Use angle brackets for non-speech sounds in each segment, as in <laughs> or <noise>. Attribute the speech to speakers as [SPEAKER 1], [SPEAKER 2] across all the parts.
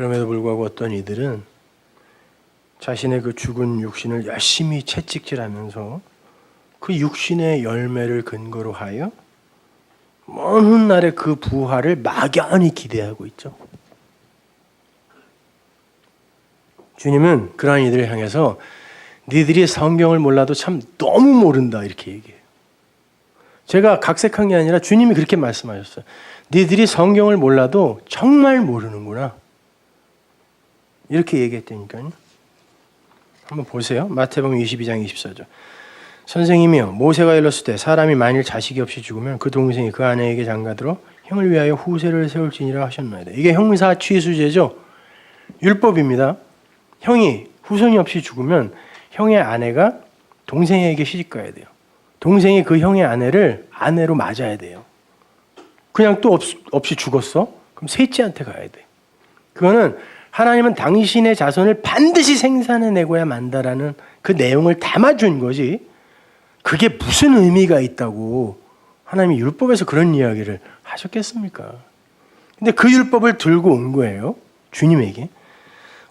[SPEAKER 1] 그럼에도 불구하고 어떤 이들은 자신의 그 죽은 육신을 열심히 채찍질하면서 그 육신의 열매를 근거로 하여 먼 훗날의 그 부활을 막연히 기대하고 있죠. 주님은 그러한 이들을 향해서 니들이 성경을 몰라도 참 너무 모른다 이렇게 얘기해요. 제가 각색한 게 아니라 주님이 그렇게 말씀하셨어요. 니들이 성경을 몰라도 정말 모르는구나. 이렇게 얘기했다니까요. 한번 보세요. 마태복음 22장 24절. 선생님이요 모세가 일렀을 때 사람이 만일 자식이 없이 죽으면 그 동생이 그 아내에게 장가들어 형을 위하여 후세를 세울지니라 하셨나이다. 이게 형사 취수제죠. 율법입니다. 형이 후손이 없이 죽으면 형의 아내가 동생에게 시집 가야 돼요. 동생이 그 형의 아내를 아내로 맞아야 돼요. 그냥 또 없, 없이 죽었어? 그럼 셋째한테 가야 돼. 그거는 하나님은 당신의 자손을 반드시 생산해 내고야 만다라는 그 내용을 담아준 거지. 그게 무슨 의미가 있다고 하나님이 율법에서 그런 이야기를 하셨겠습니까? 근데 그 율법을 들고 온 거예요. 주님에게.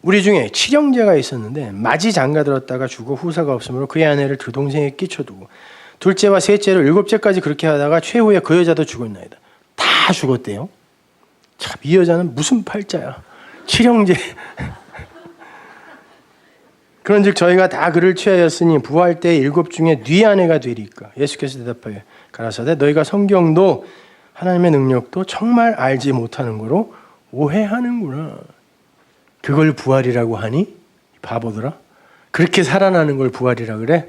[SPEAKER 1] 우리 중에 칠형제가 있었는데 마지 장가 들었다가 죽어 후사가 없으므로 그의 아내를 두 동생에 끼쳐두고 둘째와 셋째를 일곱째까지 그렇게 하다가 최후에 그 여자도 죽었나이다. 다 죽었대요. 참 이 여자는 무슨 팔자야. 칠형제. 그런즉 저희가 다 그를 취하였으니 부활 때 일곱 중에 네 아내가 되리까. 예수께서 대답하여 가라사대 너희가 성경도 하나님의 능력도 정말 알지 못하는 거로 오해하는구나. 그걸 부활이라고 하니 바보들아. 그렇게 살아나는 걸 부활이라 그래?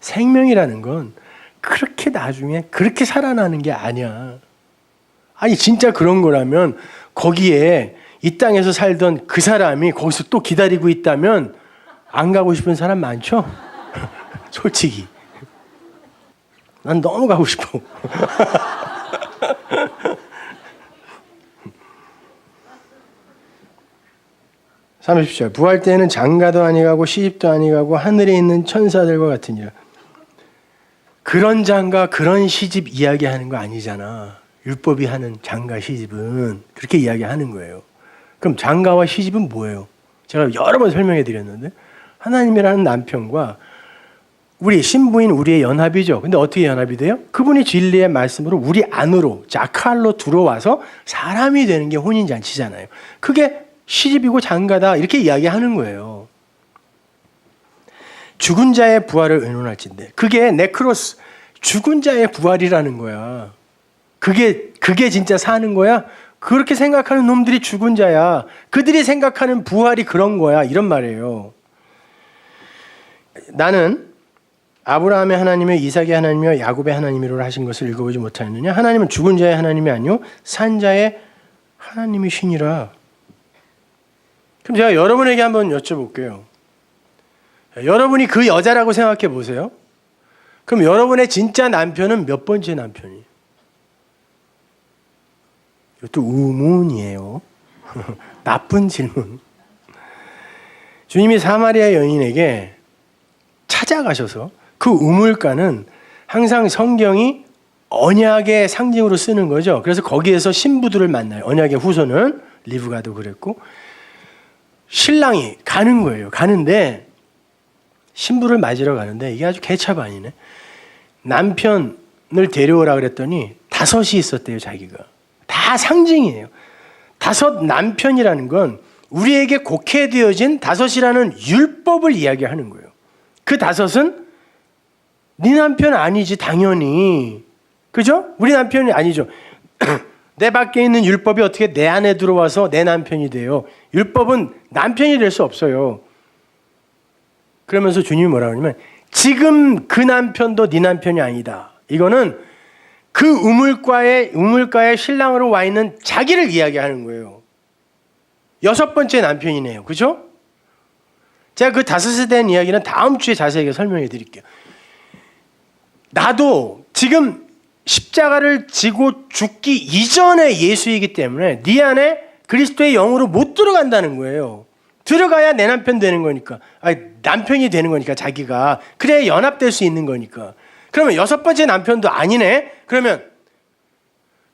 [SPEAKER 1] 생명이라는 건 그렇게 나중에 그렇게 살아나는 게 아니야. 아니 진짜 그런 거라면 거기에 이 땅에서 살던 그 사람이 거기서 또 기다리고 있다면 안 가고 싶은 사람 많죠? <laughs> 솔직히. 난 너무 가고 싶어. <laughs> 30절. 부활 때에는 장가도 아니 가고 시집도 아니 가고 하늘에 있는 천사들과 같으니라. 그런 장가 그런 시집 이야기하는 거 아니잖아. 율법이 하는 장가 시집은 그렇게 이야기하는 거예요. 그럼 장가와 시집은 뭐예요? 제가 여러 번 설명해 드렸는데 하나님이라는 남편과 우리 신부인 우리의 연합이죠. 근데 어떻게 연합이 돼요? 그분이 진리의 말씀으로 우리 안으로 자칼로 들어와서 사람이 되는 게 혼인 잔치잖아요. 그게 시집이고 장가다 이렇게 이야기하는 거예요. 죽은 자의 부활을 의논할진데 그게 네크로스 죽은 자의 부활이라는 거야. 그게 그게 진짜 사는 거야? 그렇게 생각하는 놈들이 죽은 자야. 그들이 생각하는 부활이 그런 거야. 이런 말이에요. 나는 아브라함의 하나님이며 이삭의 하나님이며 야곱의 하나님이로 하신 것을 읽어보지 못하였느냐? 하나님은 죽은 자의 하나님이 아니요 산 자의 하나님이시니라. 그럼 제가 여러분에게 한번 여쭤볼게요. 여러분이 그 여자라고 생각해 보세요. 그럼 여러분의 진짜 남편은 몇 번째 남편이에요? 이것도 의문이에요. <laughs> 나쁜 질문. 주님이 사마리아 여인에게 찾아가셔서 그 우물가는 항상 성경이 언약의 상징으로 쓰는 거죠. 그래서 거기에서 신부들을 만나요. 언약의 후손은 리브가도 그랬고 신랑이 가는 거예요. 가는데 신부를 맞으러 가는데 이게 아주 개차반이네. 남편을 데려오라 그랬더니 다섯이 있었대요, 자기가. 다 상징이에요. 다섯 남편이라는 건 우리에게 곡해되어진 다섯이라는 율법을 이야기하는 거예요. 그 다섯은 네 남편 아니지 당연히. 그죠? 우리 남편이 아니죠. <clears throat> 내 밖에 있는 율법이 어떻게 내 안에 들어와서 내 남편이 돼요? 율법은 남편이 될 수 없어요. 그러면서 주님이 뭐라 그러냐면 지금 그 남편도 네 남편이 아니다. 이거는 그 우물가에 우물가에 신랑으로 와 있는 자기를 이야기하는 거예요. 여섯 번째 남편이네요. 그죠? 제가 그 다섯에 대한 이야기는 다음 주에 자세하게 설명해 드릴게요. 나도 지금 십자가를 지고 죽기 이전의 예수이기 때문에 네 안에 그리스도의 영으로 못 들어간다는 거예요. 들어가야 내 남편 되는 거니까. 아니, 남편이 되는 거니까 자기가. 그래야 연합될 수 있는 거니까. 그러면 여섯 번째 남편도 아니네? 그러면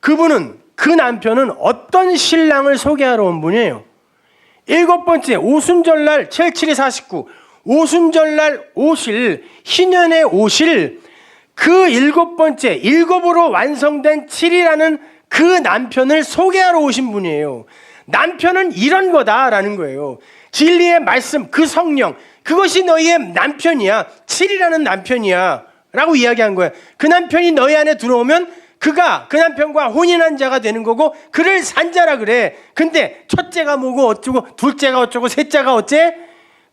[SPEAKER 1] 그분은 그 남편은 어떤 신랑을 소개하러 온 분이에요? 일곱 번째 오순절날 77이 49 오순절날 오실 희년에 오실 그 일곱 번째 일곱으로 완성된 7이라는 그 남편을 소개하러 오신 분이에요. 남편은 이런 거다라는 거예요. 진리의 말씀 그 성령 그것이 너희의 남편이야. 7이라는 남편이야. 라고 이야기한 거야. 그 남편이 너희 안에 들어오면 그가 그 남편과 혼인한 자가 되는 거고 그를 산자라 그래. 근데 첫째가 뭐고 어쩌고 둘째가 어쩌고 셋째가 어째?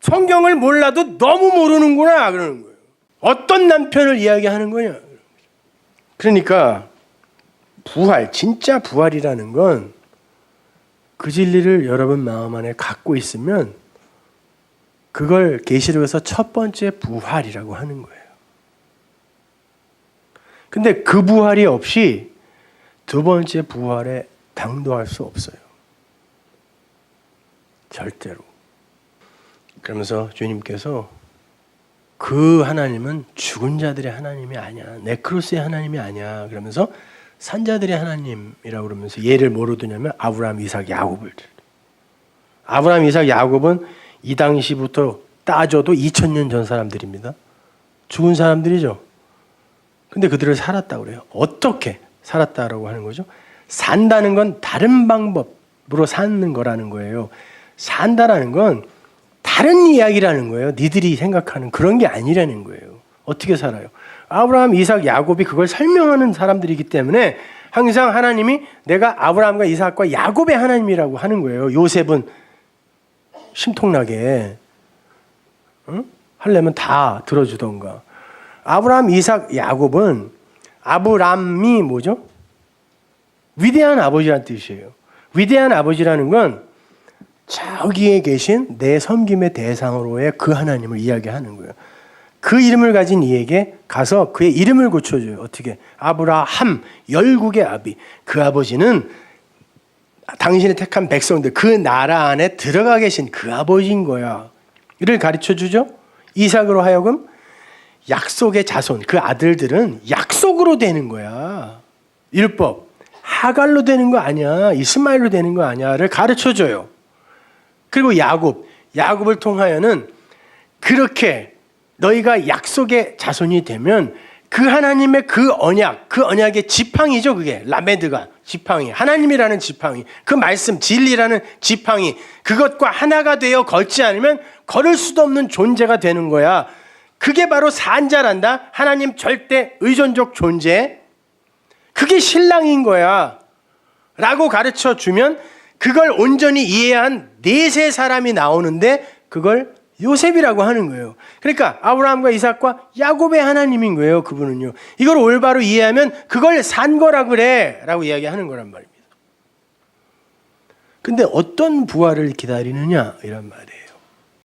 [SPEAKER 1] 성경을 몰라도 너무 모르는구나 그러는 거예요. 어떤 남편을 이야기하는 거냐? 그러니까 부활, 진짜 부활이라는 건 그 진리를 여러분 마음 안에 갖고 있으면 그걸 계시록에서 첫 번째 부활이라고 하는 거예요. 근데 그 부활이 없이 두 번째 부활에 당도할 수 없어요. 절대로. 그러면서 주님께서 그 하나님은 죽은 자들의 하나님이 아니야. 네크로스의 하나님이 아니야. 그러면서 산자들의 하나님이라고 그러면서 얘를 뭐로 두냐면 아브라함, 이삭, 야곱을. 아브라함, 이삭, 야곱은 이 당시부터 따져도 2000년 전 사람들입니다. 죽은 사람들이죠. 근데 그들을 살았다고 그래요. 어떻게 살았다라고 하는 거죠? 산다는 건 다른 방법으로 사는 거라는 거예요. 산다라는 건 다른 이야기라는 거예요. 니들이 생각하는 그런 게 아니라는 거예요. 어떻게 살아요? 아브라함, 이삭, 야곱이 그걸 설명하는 사람들이기 때문에 항상 하나님이 내가 아브라함과 이삭과 야곱의 하나님이라고 하는 거예요. 요셉은 심통나게 응? 하려면 다 들어주던가. 아브라함, 이삭, 야곱은 아브람이 뭐죠? 위대한 아버지란 뜻이에요. 위대한 아버지라는 건 저기에 계신 내 섬김의 대상으로의 그 하나님을 이야기하는 거예요. 그 이름을 가진 이에게 가서 그의 이름을 고쳐줘요. 어떻게? 아브라함, 열국의 아비. 그 아버지는 당신의 택한 백성들, 그 나라 안에 들어가 계신 그 아버지인 거야. 이를 가르쳐 주죠. 이삭으로 하여금 약속의 자손, 그 아들들은 약속으로 되는 거야. 율법. 하갈로 되는 거 아니야. 이스마엘로 되는 거 아니야를 가르쳐 줘요. 그리고 야곱, 야곱을 통하여는 그렇게 너희가 약속의 자손이 되면 그 하나님의 그 언약, 그 언약의 지팡이죠, 그게. 라메드가 지팡이. 하나님이라는 지팡이. 그 말씀, 진리라는 지팡이. 그것과 하나가 되어 걷지 않으면 걸을 수도 없는 존재가 되는 거야. 그게 바로 산자란다. 하나님 절대 의존적 존재. 그게 신랑인 거야. 라고 가르쳐 주면 그걸 온전히 이해한 네세 사람이 나오는데 그걸 요셉이라고 하는 거예요. 그러니까 아브라함과 이삭과 야곱의 하나님인 거예요. 그분은요. 이걸 올바로 이해하면 그걸 산 거라 그래라고 이야기하는 거란 말입니다. 근데 어떤 부활을 기다리느냐 이런 말이에요.